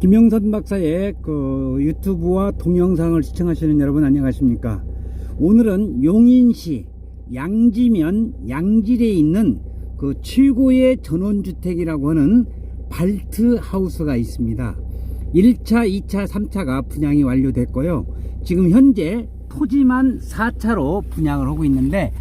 김영선 박사의 그 유튜브와 동영상을 시청하시는 여러분 안녕하십니까? 오늘은 용인시 양지면 양질에 있는 그 최고의 전원주택이라고 하는 발트 하우스가 있습니다. 1차, 2차, 3차가 분양이 완료됐고요. 지금 현재 토지만 4차로 분양을 하고 있는데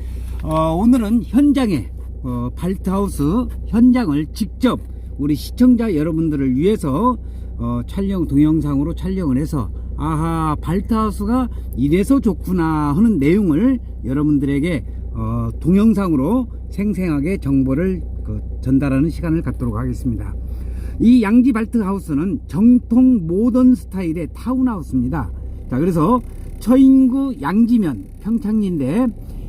어, 오늘은 현장에 어, 발트하우스 현장을 직접 우리 시청자 여러분들을 위해서 어, 촬영 동영상으로 촬영을 해서 아하 발트하우스가 이래서 좋구나 하는 내용을 여러분들에게 어, 동영상으로 생생하게 정보를 그 전달하는 시간을 갖도록 하겠습니다. 이 양지 발트 하우스는 정통 모던 스타일의 타운하우스입니다. 자 그래서 처인구 양지면 평창리인데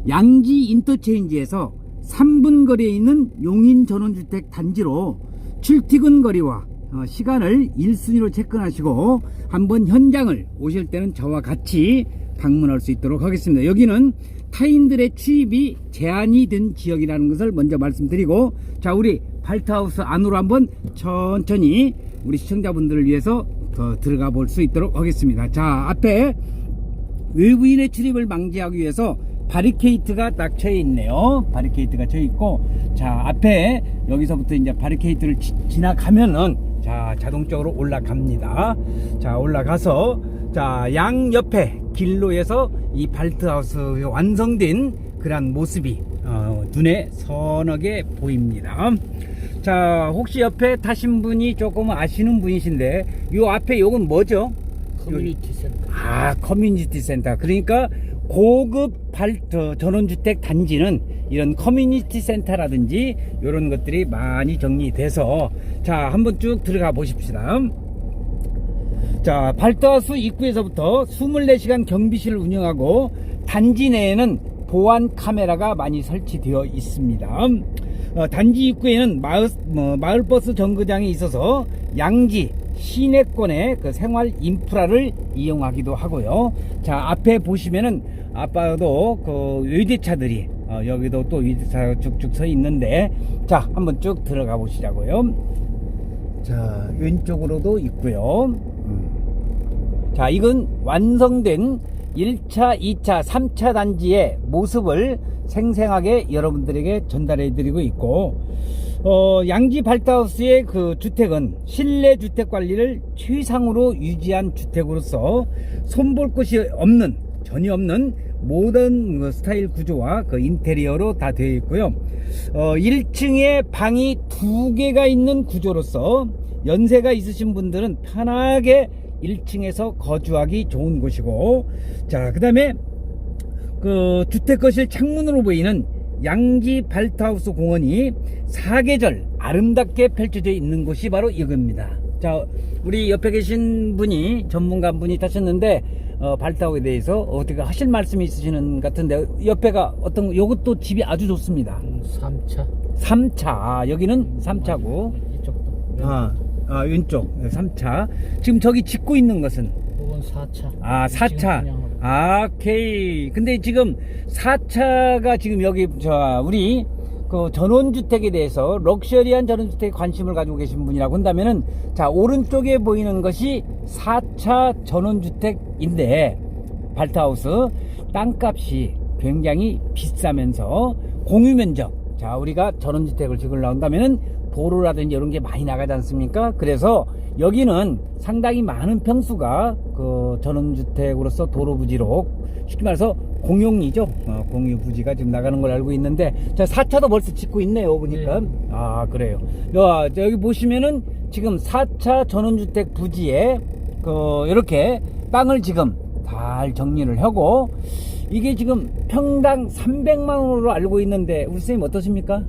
양지 인터체인지에서 3분 거리에 있는 용인 전원주택 단지로 출퇴근 거리와 어, 시간을 1순위로 체크하시고 한번 현장을 오실 때는 저와 같이 방문할 수 있도록 하겠습니다. 여기는 타인들의 출입이 제한이 된 지역이라는 것을 먼저 말씀드리고 자 우리 발트하우스 안으로 한번 천천히 우리 시청자분들을 위해서 더 들어가 볼 수 있도록 하겠습니다. 자 앞에 외부인의 출입을 방지하기 위해서 바리케이트가 딱 쳐져 있네요. 바리케이트가 쳐져 있고, 자, 앞에 여기서부터 이제 바리케이트를 지, 지나가면은, 자, 자동적으로 올라갑니다. 자, 올라가서, 자, 양 옆에 길로에서 이 발트하우스 완성된 그런 모습이, 어, 눈에 선하게 보입니다. 자, 혹시 옆에 타신 분이 조금 아시는 분이신데, 요 앞에 요건 뭐죠? 커뮤니티 센터. 아, 커뮤니티 센터. 그러니까 고급 발터 전원주택 단지는 이런 커뮤니티 센터라든지 이런 것들이 많이 정리돼서 자, 한번 쭉 들어가 보십시다. 자, 발터하우스 입구에서부터 24시간 경비실을 운영하고 단지 내에는 보안 카메라가 많이 설치되어 있습니다. 어, 단지 입구에는 마을, 뭐, 마을버스 정거장이 있어서 양지 시내권의 그 생활 인프라를 이용하기도 하고요. 자, 앞에 보시면은 아빠도 그 외제차들이 어, 여기도 또 외제차가 쭉쭉 서 있는데 자, 한번 쭉 들어가 보시자고요. 자, 왼쪽으로도 있고요. 음. 자, 이건 완성된 1차, 2차, 3차 단지의 모습을 생생하게 여러분들에게 전달해 드리고 있고, 어, 양지 발트하우스의 그 주택은 실내 주택 관리를 최상으로 유지한 주택으로서 손볼 곳이 없는, 전혀 없는 모던 그 스타일 구조와 그 인테리어로 다 되어 있고요. 어, 1층에 방이 두 개가 있는 구조로서 연세가 있으신 분들은 편하게 1층에서 거주하기 좋은 곳이고, 자, 그 다음에 그 주택 거실 창문으로 보이는 양지 발트하우스 공원이 사계절 아름답게 펼쳐져 있는 곳이 바로 이겁니다. 자, 우리 옆에 계신 분이 전문가 분이 타셨는데 어, 발트하우스에 대해서 어떻게 하실 말씀이 있으시는 것 같은데 옆에가 어떤 요것도 집이 아주 좋습니다. 음, 3차. 3차 아, 여기는 3차고 이쪽도. 아, 아 왼쪽 3차 지금 저기 짓고 있는 것은 이건 4차. 아, 4차. 아, 오케이. 근데 지금 4차가 지금 여기, 저, 우리, 그 전원주택에 대해서 럭셔리한 전원주택에 관심을 가지고 계신 분이라고 한다면은, 자, 오른쪽에 보이는 것이 4차 전원주택인데, 발트하우스, 땅값이 굉장히 비싸면서 공유면적, 자, 우리가 전원주택을 지으려 한다면은 도로라든지 이런 게 많이 나가지 않습니까? 그래서 여기는 상당히 많은 평수가 그 전원주택으로서 도로 부지로 쉽게 말해서 공용이죠. 어, 공유 부지가 지금 나가는 걸 알고 있는데 자 4차도 벌써 짓고 있네요. 보니까. 네. 아, 그래요. 야, 저 여기 보시면은 지금 4차 전원주택 부지에 그 이렇게 땅을 지금 잘 정리를 하고 이게 지금 평당 300만 원으로 알고 있는데 우리 선생님 어떠십니까?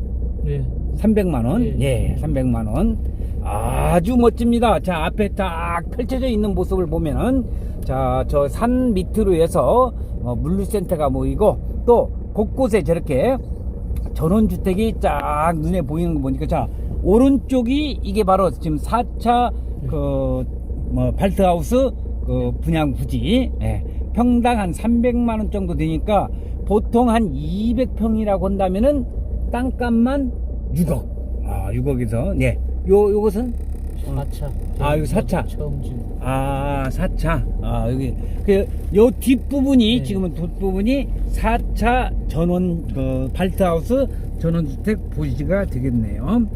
예. 300만 원? 예. 예, 300만 원. 아주 멋집니다. 자, 앞에 딱 펼쳐져 있는 모습을 보면은 자, 저 산 밑으로 해서 어, 물류센터가 모이고 또 곳곳에 저렇게 전원주택이 쫙 눈에 보이는 거 보니까 자, 오른쪽이 이게 바로 지금 4차 그, 뭐, 발트하우스 그 분양 부지. 예. 평당 한 300만 원 정도 되니까 보통 한 200평이라고 한다면은 땅값만 6억. 아, 6억에서 예. 요 요것은 4차. 아, 이거 4차. 청진. 아, 4차. 아, 여기. 그, 요 뒷부분이, 네. 지금은 뒷부분이 4차 전원, 그, 발트하우스 전원주택 보시가 되겠네요.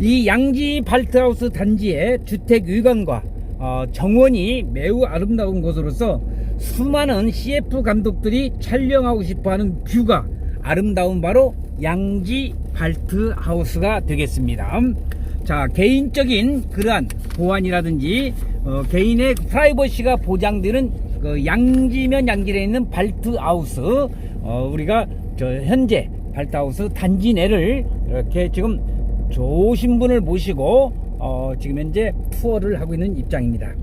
이 양지 발트하우스 단지의 주택 의관과 어, 정원이 매우 아름다운 곳으로서 수많은 CF 감독들이 촬영하고 싶어 하는 뷰가 아름다운 바로 양지 발트하우스가 되겠습니다. 자, 개인적인 그러한 보안이라든지 어, 개인의 프라이버시가 보장되는 그 양지면 양질에 있는 발트하우스 어, 우리가 저 현재 발트하우스 단지 내를 이렇게 지금 좋으신 분을 모시고 어, 지금 현재 투어를 하고 있는 입장입니다.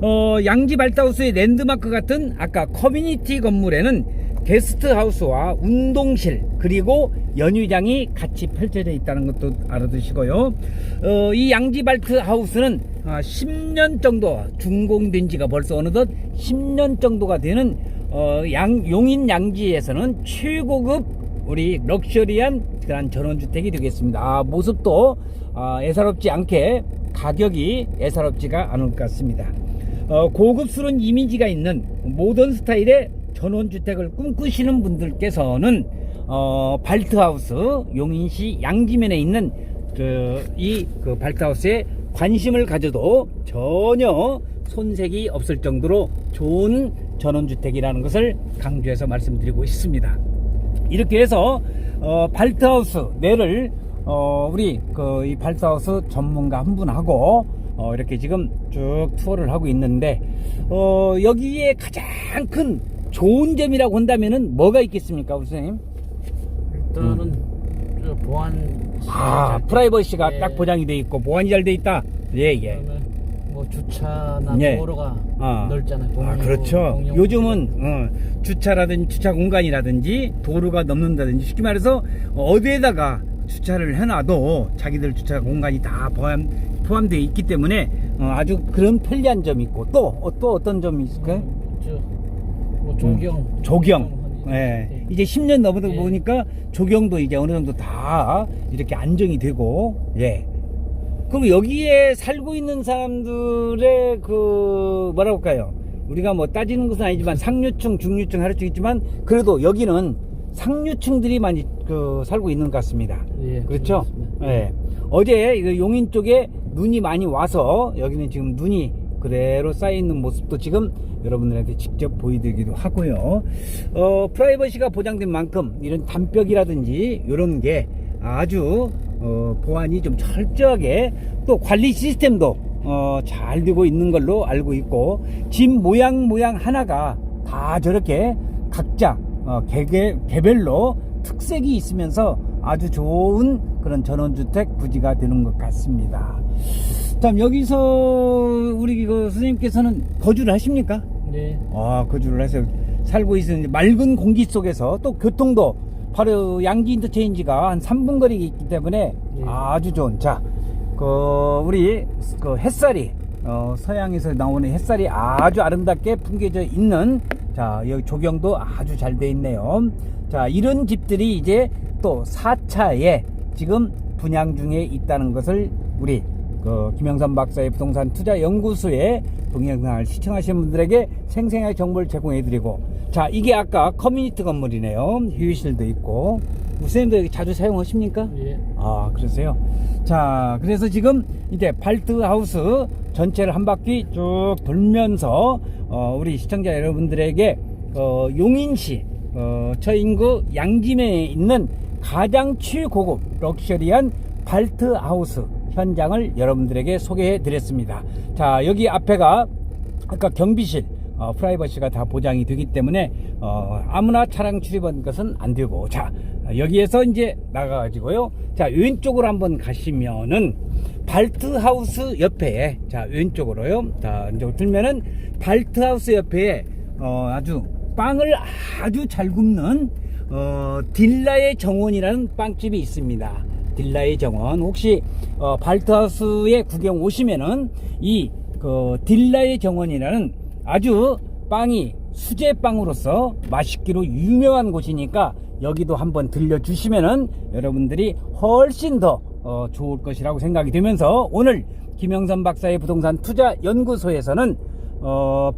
어, 양지 발트하우스의 랜드마크 같은 아까 커뮤니티 건물에는 게스트하우스와 운동실 그리고 연휴장이 같이 펼쳐져 있다는 것도 알아두시고요. 어, 이 양지 발트 하우스는 아, 10년 정도 준공된 지가 벌써 어느덧 10년 정도가 되는 어, 양, 용인 양지에서는 최고급 우리 럭셔리한 그런 전원주택이 되겠습니다. 아, 모습도 아, 애사롭지 않게 가격이 애사롭지가 않을 것 같습니다. 어, 고급스러운 이미지가 있는 모던 스타일의 전원주택을 꿈꾸시는 분들께서는 어, 발트하우스 용인시 양지면에 있는 그, 이그 발트하우스에 관심을 가져도 전혀 손색이 없을 정도로 좋은 전원주택이라는 것을 강조해서 말씀드리고 있습니다. 이렇게 해서 어, 발트하우스 내를 어, 우리 그 이 발트하우스 전문가 한 분하고 어, 이렇게 지금 쭉 투어를 하고 있는데 어, 여기에 가장 큰 좋은 점이라고 한다면은 뭐가 있겠습니까, 우리 선생님? 일단은 저 보안 아, 잘 프라이버시가 예. 딱 보장이 돼 있고 보안이 잘 돼 있다. 예, 예. 그다음에 뭐 주차나 예. 도로가 아. 넓잖아요. 아, 그렇죠. 공용 요즘은 어, 주차라든지 주차 공간이라든지 도로가 넘는다든지 쉽게 말해서 어디에다가 주차를 해놔도 자기들 주차 공간이 다 포함 포함되어 있기 때문에 어, 아주 그런 편리한 점이 있고 또 어, 또 어떤 점이 있을까요? 저뭐 조경 음, 조경. 예. 네. 이제 10년 넘어다 예. 보니까 조경도 이제 어느 정도 다 이렇게 안정이 되고, 예. 그럼 여기에 살고 있는 사람들의 그, 뭐라고 할까요? 우리가 뭐 따지는 것은 아니지만 상류층, 중류층, 하류층 있지만 그래도 여기는 상류층들이 많이 그 살고 있는 것 같습니다. 예, 그렇죠? 그렇습니다. 예. 어제 이거 용인 쪽에 눈이 많이 와서 여기는 지금 눈이 그대로 쌓여 있는 모습도 지금 여러분들한테 직접 보여드리기도 하고요. 어, 프라이버시가 보장된 만큼 이런 담벽이라든지 이런 게 아주 어, 보안이 좀 철저하게 또 관리 시스템도 어, 잘 되고 있는 걸로 알고 있고 집 모양 모양 하나가 다 저렇게 각자 어, 개개, 개별로 특색이 있으면서 아주 좋은 그런 전원주택 부지가 되는 것 같습니다. 참 여기서 우리 그 선생님께서는 거주를 하십니까? 네. 아 거주를 해서 살고 있는 맑은 공기 속에서 또 교통도 바로 양지 인터체인지가 한 3분 거리에 있기 때문에 예. 아주 좋은 자, 그 우리 그 햇살이 어, 서양에서 나오는 햇살이 아주 아름답게 풍겨져 있는 자 여기 조경도 아주 잘 돼 있네요. 자 이런 집들이 이제 또 4차에 지금 분양 중에 있다는 것을 우리 그 김영삼 박사의 부동산 투자 연구소의 동영상을 시청하시는 분들에게 생생하게 정보를 제공해드리고 자 이게 아까 커뮤니티 건물이네요 휴게실도 있고 우선님도 여기 자주 사용하십니까? 예. 아 그러세요 자 그래서 지금 이제 발트 하우스 전체를 한 바퀴 쭉 돌면서 어, 우리 시청자 여러분들에게 어, 용인시 어, 처인구 양지면에 있는 가장 최고급 럭셔리한 발트 하우스 현장을 여러분들에게 소개해 드렸습니다. 자 여기 앞에가 아까 경비실 어, 프라이버시가 다 보장이 되기 때문에 어, 아무나 차량 출입한 것은 안 되고 자 여기에서 이제 나가가지고요. 자 왼쪽으로 한번 가시면은 발트하우스 옆에 자 왼쪽으로요. 자 이제 들면은 발트하우스 옆에 어, 아주 빵을 아주 잘 굽는 어, 딜라의 정원이라는 빵집이 있습니다. 딜라의 정원. 혹시 어, 발트하우스에 구경 오시면은 이 그 딜라의 정원이라는 아주 빵이 수제빵으로서 맛있기로 유명한 곳이니까 여기도 한번 들려주시면은 여러분들이 훨씬 더 어, 좋을 것이라고 생각이 되면서 오늘 김영선 박사의 부동산 투자 연구소에서는 어,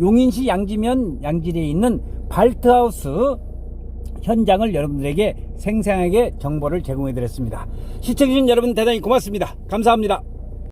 용인시 양지면 양질에 있는 발트하우스 현장을 여러분들에게 생생하게 정보를 제공해 드렸습니다. 시청해주신 여러분 대단히 고맙습니다. 감사합니다.